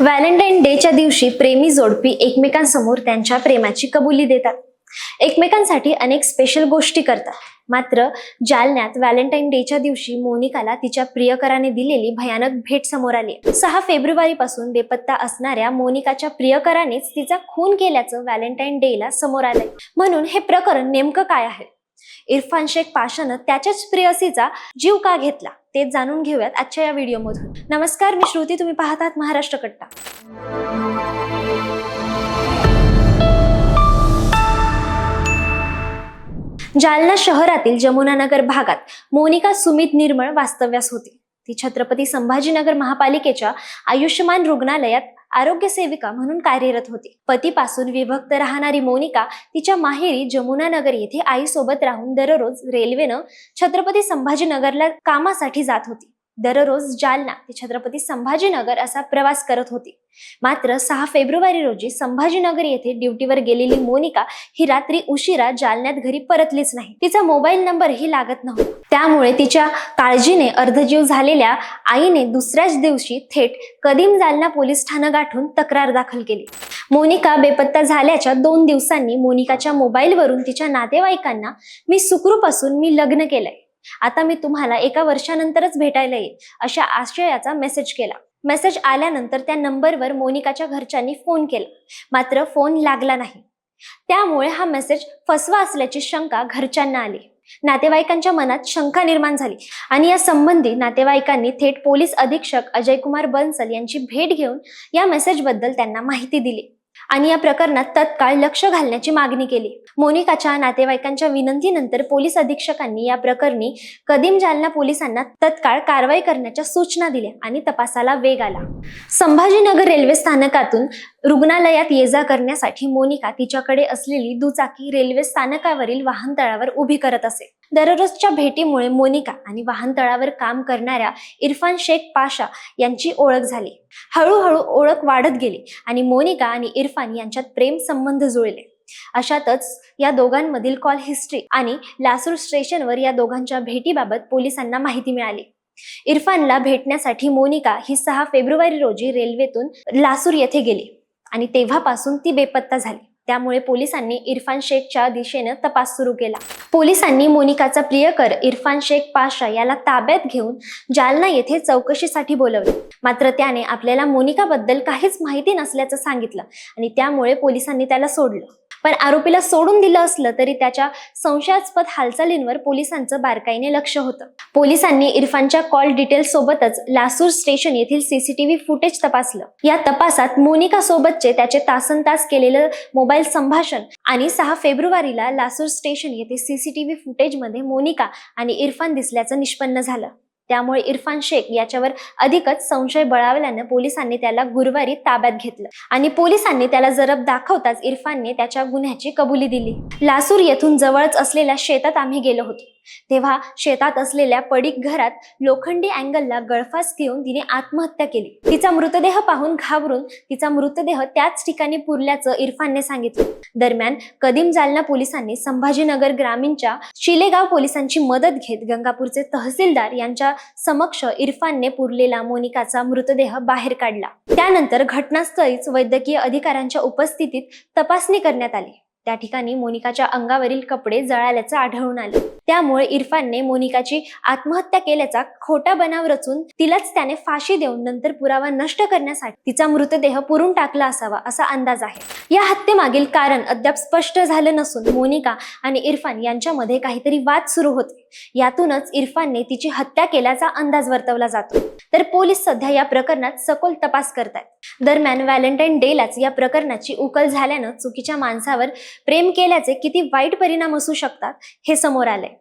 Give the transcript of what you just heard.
Valentine डेच्या दिवशी प्रेमी जोडपी एकमेकांसमोर त्यांच्या प्रेमाची कबुली देतात. एकमेकांसाठी अनेक स्पेशल गोष्टी करतात. मात्र जालन्यात व्हॅलेंटाईन डेच्या दिवशी मोनिकाला तिच्या प्रियकराने दिलेली भयानक भेट समोर आली सहा फेब्रुवारीपासून बेपत्ता असणाऱ्या मोनिकाच्या प्रियकरानेच तिचा खून केल्याचं व्हॅलेंटाईन डेला समोर आलंय. म्हणून हे प्रकरण नेमकं काय आहे? इरफान शेख पाशानं त्याच्याच प्रेयसीचा जीव का घेतला? ते जाणून घेऊयात आजच्या या व्हिडिओमधून. नमस्कार मी श्रुती. तुम्ही पाहतात महाराष्ट्र कट्टा. जालना शहरातील जमुनानगर भागात मोनिका सुमित निर्मळ वास्तव्यास होती. ती छत्रपती संभाजीनगर महापालिकेच्या आयुष्यमान रुग्णालयात आरोग्य सेविका म्हणून कार्यरत होती. पतीपासून विभक्त राहणारी मोनिका तिच्या माहेरी जमुनानगर येथे आईसोबत राहून दररोज रेल्वेनं छत्रपती संभाजीनगरला कामासाठी जात होती. दररोज जालना ते छत्रपती संभाजीनगर असा प्रवास करत होती. मात्र सहा फेब्रुवारी रोजी संभाजीनगर येथे ड्युटीवर गेलेली मोनिका ही रात्री उशिरा जालन्यात घरी परतलीच नाही. तिचा मोबाईल नंबरही लागत नव्हता. त्यामुळे तिच्या काळजीने अर्धजीव झालेल्या आईने दुसऱ्याच दिवशी थेट कदीम जालना पोलीस ठाणं गाठून तक्रार दाखल केली. मोनिका बेपत्ता झाल्याच्या दोन दिवसांनी मोनिकाच्या मोबाईलवरून तिच्या नातेवाईकांना मी सुखरूप असून मी लग्न केलंय. आता मी तुम्हाला एका वर्षानंतरच भेटायला येईल अशा आशयाचा मेसेज केला. मेसेज आल्यानंतर त्या नंबरवर मोनिकाच्या घरच्यांनी फोन केला. मात्र फोन लागला नाही. त्यामुळे हा मेसेज फसवा असल्याची शंका घरच्यांना आली. नातेवाईकांच्या मनात शंका निर्माण झाली आणि या संबंधी नातेवाईकांनी थेट पोलीस अधीक्षक अजय कुमार बन्सल यांची भेट घेऊन या मेसेजबद्दल त्यांना माहिती दिली. आणि या प्रकरणात तत्काळ लक्ष घालण्याची मागणी केली. मोनिकाच्या नातेवाईकांच्या विनंतीनंतर पोलीस अधीक्षकांनी या प्रकरणी कदीम जालना पोलिसांना तत्काळ कारवाई करण्याच्या सूचना दिल्या आणि तपासाला वेग आला. संभाजीनगर रेल्वे स्थानकातून रुग्णालयात ये जा करण्यासाठी मोनिका तिच्याकडे असलेली दुचाकी रेल्वे स्थानकावरील वाहनतळावर उभी करत असे. दररोजच्या भेटीमुळे मोनिका आणि वाहनतळावर काम करणाऱ्या इरफान शेख पाशा यांची ओळख झाली. हळूहळू ओळख वाढत गेली आणि मोनिका आणि इरफान यांच्यात प्रेम संबंध जुळले. अशातच या दोघांमधील कॉल हिस्ट्री आणि लासूर स्टेशनवर या दोघांच्या भेटीबाबत पोलिसांना माहिती मिळाली. इरफानला भेटण्यासाठी मोनिका ही सहा फेब्रुवारी रोजी रेल्वेतून लासूर येथे गेली आणि तेव्हापासून ती बेपत्ता झाली. त्यामुळे पोलिसांनी इरफान शेखच्या दिशेनं तपास सुरू केला. पोलिसांनी मोनिकाचा प्रियकर इरफान शेख पाशा याला ताब्यात घेऊन जालना येथे चौकशीसाठी बोलवले. मात्र त्याने आपल्याला मोनिकाबद्दल काहीच माहिती नसल्याचं सांगितलं आणि त्यामुळे पोलिसांनी त्याला सोडलं. पण आरोपीला सोडून दिलं असलं तरी त्याच्या संशयास्पद हालचालींवर पोलिसांचं बारकाईने लक्ष होतं. पोलिसांनी इरफानच्या कॉल डिटेल्स सोबतच लासूर स्टेशन येथील सीसीटीव्ही फुटेज तपासलं. या तपासात मोनिका सोबतचे त्याचे तासन तास केलेलं मोबाईल संभाषण आणि सहा फेब्रुवारीला लासूर स्टेशन येथे सीसीटीव्ही फुटेजमध्ये मोनिका आणि इरफान दिसल्याचं निष्पन्न झालं. त्यामुळे इरफान शेख याच्यावर अधिकच संशय बळावल्यानं पोलिसांनी त्याला गुरुवारी ताब्यात घेतलं. आणि पोलिसांनी त्याला जरब दाखवताच इरफानने त्याच्या गुन्ह्याची कबुली दिली. लासूर येथून जवळच असलेल्या शेतात आम्ही गेलो होतो. तेव्हा शेतात असलेल्या पडीक घरात लोखंडी अँगलला गळफास घेऊन तिने आत्महत्या केली. तिचा मृतदेह पाहून घाबरून तिचा मृतदेह त्याच ठिकाणी पुरल्याचं इरफानने सांगितलं. दरम्यान कदीम जालना पोलिसांनी संभाजीनगर ग्रामीणच्या शिलेगाव पोलिसांची मदत घेत गंगापूरचे तहसीलदार यांच्या समक्ष इरफानने पुरलेला मोनिकाचा मृतदेह बाहेर काढला. त्यानंतर घटनास्थळीच वैद्यकीय अधिकाऱ्यांच्या उपस्थितीत तपासणी करण्यात आली. त्या ठिकाणी मोनिकाच्या अंगावरील कपडे जळाल्याचं आढळून आलं. त्यामुळे इरफानने मोनिकाची आत्महत्या केल्याचा खोटा बनाव रचून तिलाच त्याने फाशी देऊन नंतर पुरावा नष्ट करण्यासाठी तिचा मृतदेह पुरून टाकला असावा असा अंदाज आहे. या हत्येमागील कारण अद्याप स्पष्ट झालं नसून मोनिका आणि इरफान यांच्यामध्ये काहीतरी वाद सुरू होते. यातूनच इरफानने तिची हत्या केल्याचा अंदाज वर्तवला जातो. तर पोलीस सध्या या प्रकरणात सखोल तपास करतायत. दरम्यान व्हॅलेंटाईन डेलाच या प्रकरणाची उकल झाल्यानं चुकीच्या माणसावर प्रेम केल्याचे किती वाईट परिणाम असू शकतात हे समोर आलंय.